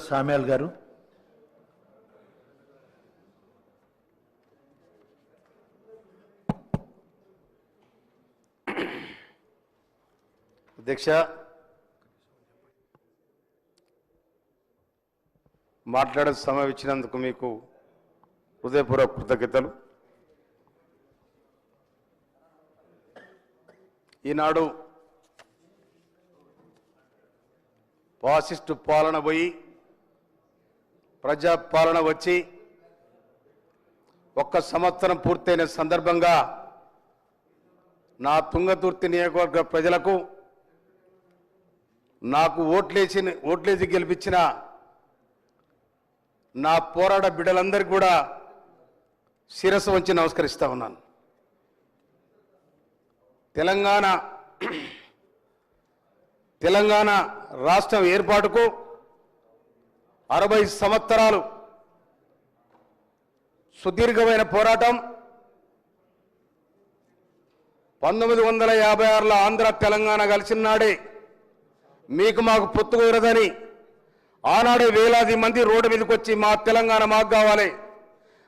Samuel గారు. అధ్యక్ష మాట్లాడే సమయం ఇచ్చినందుకు మీకు హృదయపూర్వక కృతజ్ఞతలు. ఈనాడు ఫాసిస్టు పాలన పోయి ప్రజాపాలన వచ్చి ఒక్క సంవత్సరం పూర్తయిన సందర్భంగా నా తుంగతుర్తి నియోజకవర్గ ప్రజలకు నాకు ఓట్లేసి ఓట్లేసి గెలిపించిన నా పోరాట బిడ్డలందరికీ కూడా శిరస్సు వంచి నమస్కరిస్తూ ఉన్నాను. తెలంగాణ తెలంగాణ రాష్ట్రం ఏర్పాటుకు అరవై సంవత్సరాలు సుదీర్ఘమైన పోరాటం. పంతొమ్మిది వందల యాభై ఆరులో ఆంధ్ర తెలంగాణ కలిసిన నాడే మీకు మాకు పొత్తు కుదరదని ఆనాడే వేలాది మంది రోడ్డు మీదకి వచ్చి మా తెలంగాణ మాకు కావాలి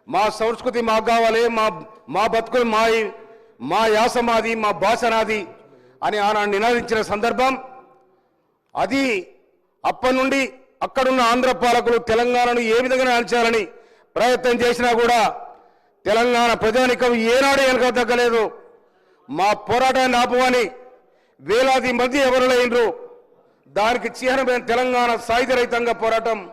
మా సంస్కృతి మాకు కావాలి మా మా బతుకులు మా మా యాస మాది మా భాష నాది అని ఆనాడు నినాదించిన సందర్భం. అది అప్పటి నుండి అక్కడున్న ఆంధ్ర పాలకులు తెలంగాణను ఏ విధంగా నడిచాలని ప్రయత్నం చేసినా కూడా తెలంగాణ ప్రజానికం ఏనాడు వెనక తగ్గలేదు మా పోరాటాన్ని ఆపమని వేలాది మంది ఎవరులైనరు దానికి చిహ్నమైన తెలంగాణ సాయుధ రహితంగా పోరాటం.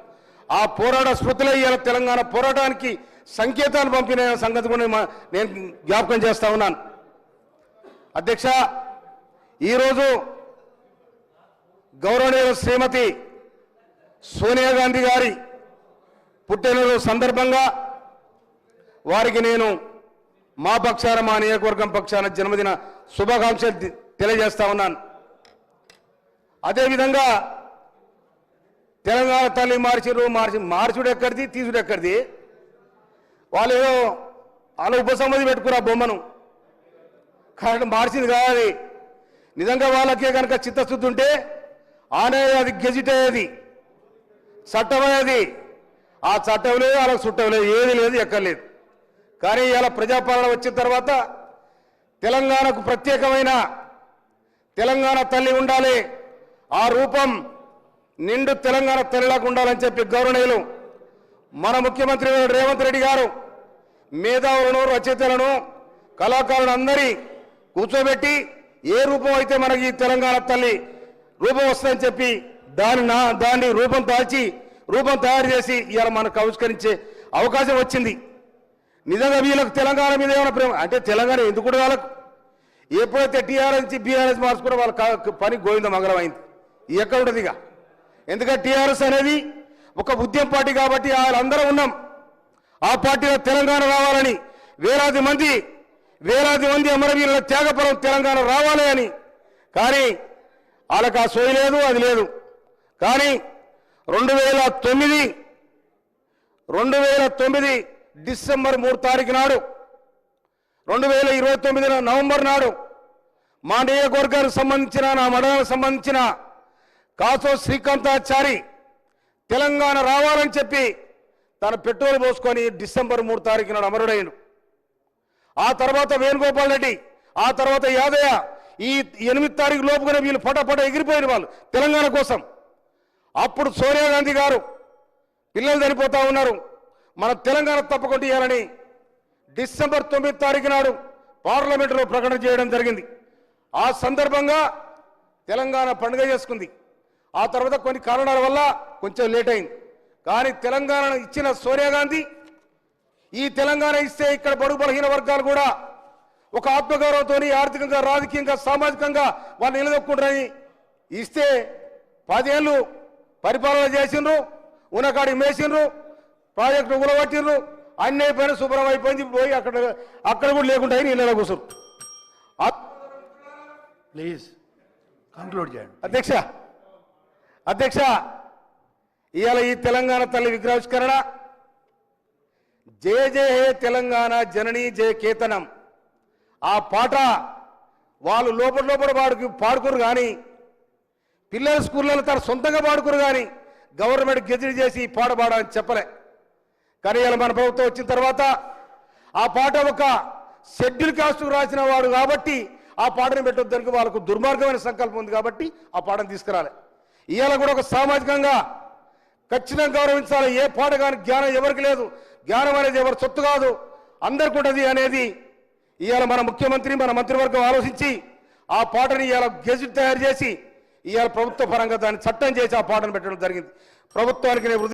ఆ పోరాట స్మృతిలో ఇవాళ తెలంగాణ పోరాటానికి సంకేతాలు పంపిన సంగతి కూడా మా- నేను జ్ఞాపకం చేస్తా ఉన్నాను. అధ్యక్ష ఈరోజు గౌరవనీయ శ్రీమతి సోనియా గాంధీ గారి పుట్టినరోజు సందర్భంగా వారికి నేను మా పక్షాన మా నియోజకవర్గం పక్షాన జన్మదిన శుభాకాంక్షలు తెలియజేస్తా ఉన్నాను. అదేవిధంగా తెలంగాణ తల్లి మార్చిరు మార్చి మార్చుడు ఎక్కడిది తీసుడు ఎక్కడిది? వాళ్ళు ఏదో వాళ్ళ ఉపసంహతి పెట్టుకురా బొమ్మను. కరెక్ట్ మార్చింది కాదు నిజంగా వాళ్ళకే కనుక చిత్తశుద్ధి ఉంటే ఆనే అది గెజిట్ అయ్యేది. చట్టం అనేది ఆ చట్టం లేదు వాళ్ళకి చుట్టం లేదు ఏది లేదు. ఎక్కర్లేదు కానీ ఇలా ప్రజాపాలన వచ్చిన తర్వాత తెలంగాణకు ప్రత్యేకమైన తెలంగాణ తల్లి ఉండాలి. ఆ రూపం నిండు తెలంగాణ తల్లిలాగా ఉండాలని చెప్పి గౌరవనీయులు మన ముఖ్యమంత్రి రేవంత్ రెడ్డి గారు మేధావులను రచయితలను కళాకారులను అందరి కూర్చోబెట్టి ఏ రూపం అయితే మనకి తెలంగాణ తల్లి రూపం వస్తుందని చెప్పి దాని నా దాన్ని రూపం దాల్చి రూపం తయారు చేసి ఇవాళ మనకు ఆవిష్కరించే అవకాశం వచ్చింది. నిజంగా వీళ్ళకు తెలంగాణ మీద ఏమైనా ప్రేమ? అంటే తెలంగాణ ఎందుకు కూడా వాళ్ళకు ఎప్పుడైతే టీఆర్ఎస్ నుంచి బీఆర్ఎస్ మార్చుకున్న వాళ్ళ పని గోవింద మంగళం అయింది. ఇది ఎక్కడ ఇక. ఎందుకంటే టీఆర్ఎస్ అనేది ఒక ఉద్యమ పార్టీ కాబట్టి వాళ్ళందరూ ఉన్నాం. ఆ పార్టీలో తెలంగాణ రావాలని వేలాది మంది వేలాది మంది అమరవీరుల త్యాగపరం తెలంగాణ రావాలి అని. కానీ వాళ్ళకి ఆ సోయి లేదు అది లేదు. కానీ రెండు వేల తొమ్మిది రెండు వేల తొమ్మిది డిసెంబర్ మూడు తారీఖు నాడు రెండు వేల ఇరవై తొమ్మిది నవంబర్ నాడు మా నియోజకవర్గానికి సంబంధించిన నా మండలానికి సంబంధించిన కాసో శ్రీకాంతాచారి తెలంగాణ రావాలని చెప్పి తన పెట్రోల్ పోసుకొని డిసెంబర్ మూడు తారీఖు నాడు ఆ తర్వాత వేణుగోపాల్ రెడ్డి ఆ తర్వాత యాదయ్య ఈ ఎనిమిది తారీఖు లోపుగానే వీళ్ళు పటపట ఎగిరిపోయిన వాళ్ళు తెలంగాణ కోసం. అప్పుడు సోనియా గాంధీ గారు పిల్లలు చనిపోతూ ఉన్నారు. మన తెలంగాణ తప్పకుండా ఇవ్వాలని డిసెంబర్ తొమ్మిది తారీఖు నాడు పార్లమెంటులో ప్రకటన చేయడం జరిగింది. ఆ సందర్భంగా తెలంగాణ పండుగ చేసుకుంది. ఆ తర్వాత కొన్ని కారణాల వల్ల కొంచెం లేట్ అయింది. కానీ తెలంగాణ ఇచ్చిన సోనియా గాంధీ ఈ తెలంగాణ ఇస్తే ఇక్కడ బడుగు బలహీన వర్గాలు కూడా ఒక ఆత్మగౌరవంతో ఆర్థికంగా రాజకీయంగా సామాజికంగా వాళ్ళు నిలదొక్కుంటారని ఇస్తే పదేళ్ళు పరిపాలన చేసిండ్రు ఉన్నకాడికి మేసిండ్రు ప్రాజెక్టు ఉలగొట్టిండ్రు అన్ని అయిపోయిన శుభ్రం అయిపోయింది పోయి అక్కడ అక్కడ కూడా లేకుండా నీళ్ళలో కూర్చురు ప్లీజ్ కంక్లూడ్ చేయండి. అధ్యక్ష అధ్యక్ష ఇవాళ ఈ తెలంగాణ తల్లి విగ్రహావిష్కరణ. జయ జయ హే తెలంగాణ జననీ జయ కేతనం. ఆ పాట వాళ్ళు లోపల లోపల పాడుకు పాడుకోరు కానీ పిల్లల స్కూళ్ళలో తన సొంతంగా పాడుకురు కానీ గవర్నమెంట్ గెజిట్ చేసి ఈ పాట పాడని చెప్పలే. కానీ ఇలా మన ప్రభుత్వం వచ్చిన తర్వాత ఆ పాట ఒక షెడ్యూల్ కాస్ట్కు రాసిన వాడు కాబట్టి ఆ పాటను పెట్టొద్దానికి వాళ్ళకు దుర్మార్గమైన సంకల్పం ఉంది కాబట్టి ఆ పాటను తీసుకురాలి. ఇవాళ కూడా ఒక సామాజికంగా ఖచ్చితంగా గౌరవించాలి. ఏ పాట కానీ జ్ఞానం ఎవరికి లేదు. జ్ఞానం అనేది ఎవరి సొత్తు కాదు. అందరికి ఉంటుంది అనేది ఇవాళ మన ముఖ్యమంత్రి మన మంత్రివర్గం ఆలోచించి ఆ పాటని ఇవాళ గెజిట్ తయారు చేసి ఇవాళ ప్రభుత్వ పరంగా దాన్ని చట్టం చేసి ఆ పాటను పెట్టడం జరిగింది. ప్రభుత్వానికి నేను